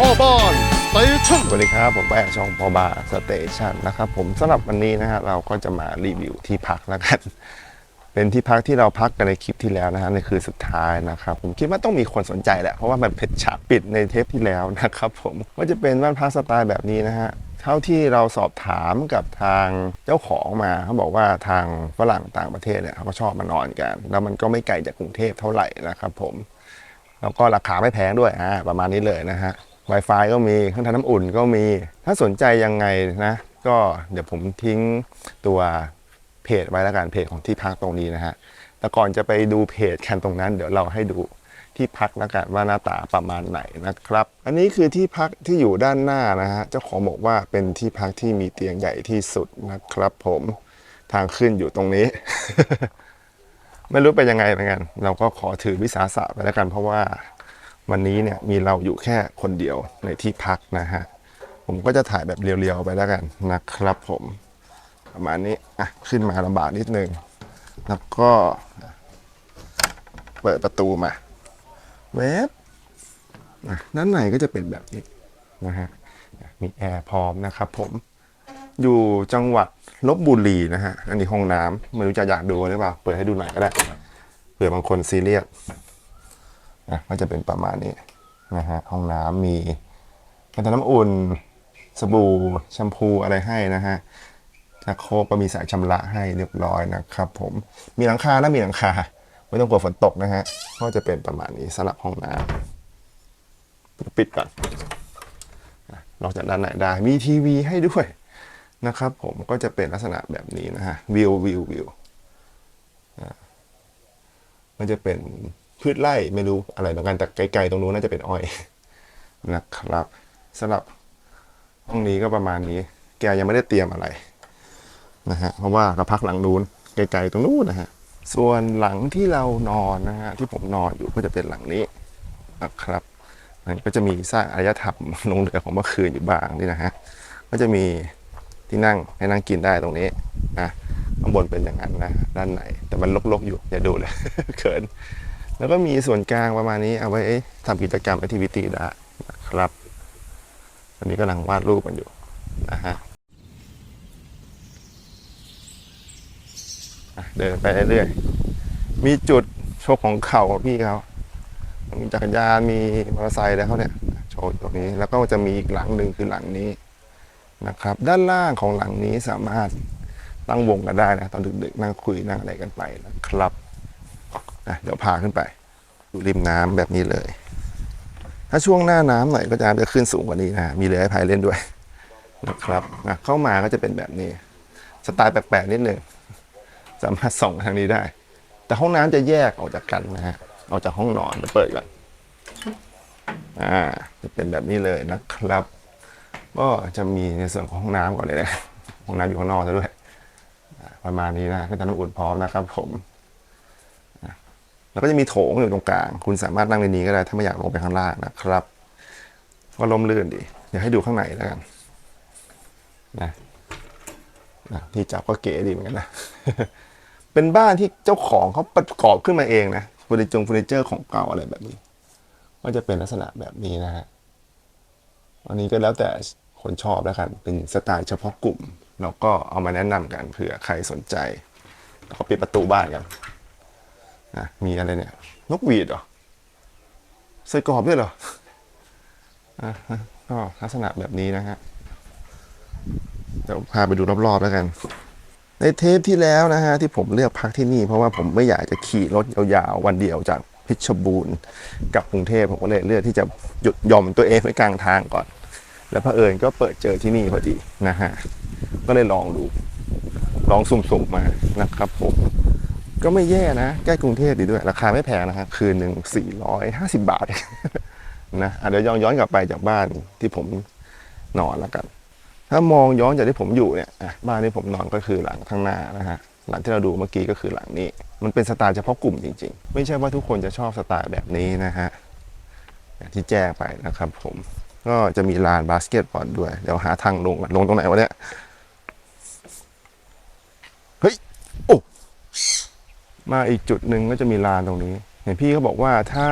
พ่อบ้านสเตชันสวัสดีครับผมแปะช่องพอบาสเตชันนะครับผมสำหรับวันนี้นะฮะเราก็จะมารีวิวที่พักแล้วกัน เป็นที่พักที่เราพักกันในคลิปที่แล้วนะฮะในคืนสุดท้ายนะครับผมคิดว่าต้องมีคนสนใจแหละเพราะว่ามันเป็นฉากปิดในเทปที่แล้วนะครับผมก็จะเป็นบ้านพักสไตล์แบบนี้นะฮะเท่าที่เราสอบถามกับทางเจ้าของมาเขาบอกว่าทางฝรั่งต่างประเทศเนี่ยเขาก็ชอบมานอนกัน แล้วมันก็ไม่ไกลจากกรุงเทพเท่าไหร่นะครับผมแล้วก็ราคาไม่แพงด้วยอ่าประมาณนี้เลยนะฮะ Wi-Fi ก็มีเครื่องทำน้ำอุ่นก็มี ถ้าสนใจยังไงนะ ก็เดี๋ยวผมทิ้งตัวเพจไว้แล้วกันเพจของที่พักตรงนี้นะฮะ แต่ก่อนจะไปดูเพจแคนตรงนั้น เดี๋ยวเราให้ดูที่พักแล้วกันว่าหน้าตาประมาณไหนนะครับ อันนี้คือที่พักที่อยู่ด้านหน้านะฮะ เจ้าของบอกว่าเป็นที่พักที่มีเตียงใหญ่ที่สุดนะครับ ผมทางขึ้นอยู่ตรงนี้ ไม่รู้เป็นยังไงเหมือนกัน เราก็ขอถือวิสาสะไปแล้วกันเพราะว่า วันนี้เนี่ยมีเราอยู่แค่คนเดียวในที่พักนะฮะ ผมก็จะถ่ายแบบเรียวๆไปแล้วกันนะครับผม ประมาณนี้อะขึ้นมาลำบากนิดนึง แล้วก็ เปิดประตูมาเว็บอะด้านในก็จะเป็นแบบนี้นะฮะมีแอร์พร้อมนะครับผมอยู่จังหวัดลบบุรีนะฮะ อันนี้ห้องน้ำไม่รู้จะอยากดูหรือเปล่า เปิดให้ดูหน่อยก็ได้ เผื่อบางคนซีเรียส นะก็จะเป็นประมาณนี้นะฮะห้องน้ำมีกระทะน้ำอุ่น สบู่แชมพูอะไรให้นะฮะชักโครกก็มีสายชำระให้เรียบร้อยนะครับผมมีหลังคานะมีหลังคา ไม่ต้องกลัวฝนตกนะฮะก็จะเป็นประมาณนี้สำหรับห้องน้ำปิดก่อนนอกจากด้านไหนได้มีทีวีให้ด้วยนะครับผมก็จะเป็นลักษณะแบบนี้นะฮะวิววิววิวมันจะเป็น พืชไร่ไม่รู้อะไรเหมือนกันแต่ไกลๆตรงนู้นน่าจะเป็นอ้อยนะครับสำหรับห้องนี้ก็ประมาณนี้ แกยังไม่ได้เตรียมอะไรนะฮะเพราะว่าเราพักหลังนู้นไกลๆตรงนู้นนะฮะส่วนหลังที่เรานอนนะฮะที่ผมนอนอยู่ก็จะเป็นหลังนี้นะครับมันก็จะมีสร้างอารยธรรมลงเรือของเมื่อคืนอยู่บางนี่นะฮะก็จะมีที่นั่งให้นั่งกินได้ตรงนี้นะข้างบนเป็นอย่างนั้นนะด้านในแต่มันลกๆอยู่อย่าดูเลยเขิน แล้วก็มีส่วนกลางประมาณนี้เอาไว้ทำกิจกรรมแอคทิวิตี้ได้นะครับตอนนี้กำลังวาดรูปกันอยู่นะฮะเดินไปเรื่อยๆมีจุดโชว์ของเข่าพี่เขา มีจักรยานมีมอเตอร์ไซค์แล้วเขาเนี่ยโชว์ตรงนี้ แล้วก็จะมีอีกหลังหนึ่งคือหลังนี้นะครับ ด้านล่างของหลังนี้สามารถตั้งวงกันได้นะ ตอนดึกๆนั่งคุยนั่งอะไรกันไปนะครับ นะเดี๋ยวพาขึ้นไปอยู่ริมน้ำแบบนี้เลย ถ้าช่วงหน้าน้ำหน่อยก็จะจะขึ้นสูงกว่านี้นะมีเรือให้พายเล่นด้วยนะครับนะเข้ามาก็จะเป็นแบบนี้ สไตล์แปลกๆนิดหนึ่งสามารถส่องทางนี้ได้ แต่ห้องน้ำจะแยกออกจากกันนะฮะออกจากห้องนอนจะเปิดก่อนอ่าจะเป็นแบบนี้เลยนะครับ ก็จะมีในส่วนของห้องน้ำก่อนเลยนะห้องน้ำอยู่ข้างนอกซะด้วย ประมาณนี้นะก็จะน้ำอุ่นพร้อมนะครับผม แล้วก็จะมีโถงอยู่ตรงกลาง คุณสามารถนั่งในนี้ก็ได้ถ้าไม่อยากลงไปข้างล่างนะครับ ก็ลมลื่นดีเดี๋ยวให้ดูข้างในแล้วกันนะนะที่จับก็เก๋ดีเหมือนกันนะ เป็นบ้านที่เจ้าของเขาประกอบขึ้นมาเองนะเฟอร์นิเจอร์เฟอร์นิเจอร์ของเก่าอะไรแบบนี้ ก็จะเป็นลักษณะแบบนี้นะฮะอันนี้ก็แล้วแต่คนชอบแล้วกัน เป็นสไตล์เฉพาะกลุ่ม เราก็เอามาแนะนำกันเผื่อใครสนใจแล้วก็ปิดประตูบ้านกัน นะมีอะไรเนี่ย นกหวีดเหรอใส่กรอบด้วยเหรออะก็ลักษณะแบบนี้นะฮะเดี๋ยวพาไปดูรอบๆแล้วกัน ในเทปที่แล้วนะฮะที่ผมเลือกพักที่นี่ เพราะว่าผมไม่อยากจะขี่รถยาวๆ วันเดียวจากเพชบูรณ์กับกรุงเทพผมก็เลยเลือกที่จะหยุดย่อมตัวเองไว้กลางทางก่อน แล้วพระเผอิญก็เปิดเจอที่นี่พอดีนะฮะก็เลยลองดู ลองสุ่มๆมานะครับผม ก็ไม่แย่นะ ใกล้กรุงเทพดีด้วย ราคาไม่แพงนะฮะคืนหนึ่ง450 บาทนะเดี๋ยวย้อนย้อนกลับไปจากบ้านที่ผมนอนแล้วกัน ถ้ามองย้อนจากที่ผมอยู่เนี่ยบ้านที่ผมนอนก็คือหลังข้างหน้านะฮะหลังที่เราดูเมื่อกี้ก็คือหลังนี้ มันเป็นสไตล์เฉพาะกลุ่มจริง ๆ ไม่ใช่ว่าทุกคนจะชอบสไตล์แบบนี้นะฮะอย่างที่แจ้งไปนะครับผมก็จะมีลานบาสเกตบอลด้วย เดี๋ยวหาทางลงลงตรงไหนวะเนี่ย เฮ้ย โอ้ มาอีกจุดหนึ่งก็จะมีลานตรงนี้ เห็นพี่เขาบอกว่าถ้า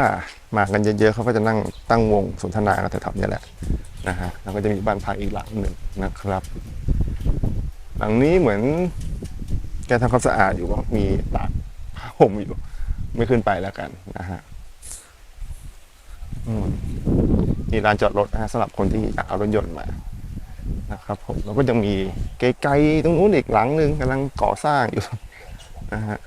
มากันเยอะๆเขาก็จะนั่งตั้งวงสนทนากันแถวๆนี้แหละนะฮะแล้วก็จะมีบ้านพักอีกหลังหนึ่งนะครับ หลังนี้เหมือนแกทำความสะอาดอยู่ก็มีตากผ้าห่มอยู่ ไม่ขึ้นไปแล้วกันนะฮะมมีลานจอดรถนะฮะสำหรับคนที่อยากเอารถยนต์มานะครับผมแล้วก็ยังมีไกลๆตรงนู้นอีกหลังหนึ่งกำลังก่อสร้างอยู่นะฮะ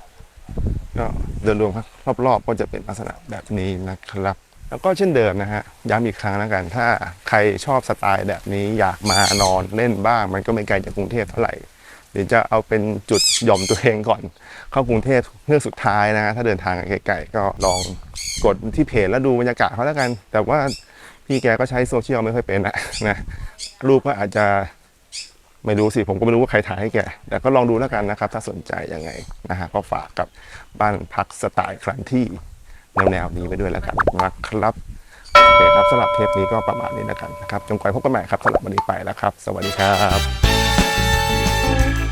ก็โดยรวมครับรอบๆก็จะเป็นลักษณะแบบนี้นะครับ แล้วก็เช่นเดิมนะฮะย้ำอีกครั้งแล้วกัน ถ้าใครชอบสไตล์แบบนี้อยากมานอนเล่นบ้าง มันก็ไม่ไกลจากกรุงเทพเท่าไหร่เดี๋ยวจะเอาเป็นจุดหย่อมตัวเองก่อน เข้ากรุงเทพเรื่องสุดท้ายนะถ้าเดินทางไกลๆก็ลองกดที่เพจแล้วดูบรรยากาศเขาแล้วกัน แต่ว่าพี่แกก็ใช้โซเชียลไม่ค่อยเป็นนะนะรูปก็อาจจะ ไม่รู้สิผมก็ไม่รู้ว่าใครถ่ายให้แกแต่ก็ลองดูแล้วกันนะครับ ถ้าสนใจยังไงนะฮะก็ฝากกับบ้านพักสไตล์ครันที่แนวๆนี้ไปด้วยแล้วกันนะครับโอเคครับสำหรับเทปนี้ก็ประมาณนี้แล้วกันนะครับจงกว่าพบกันใหม่ครับสำหรับวันนี้ไปแล้วครับ สวัสดีครับ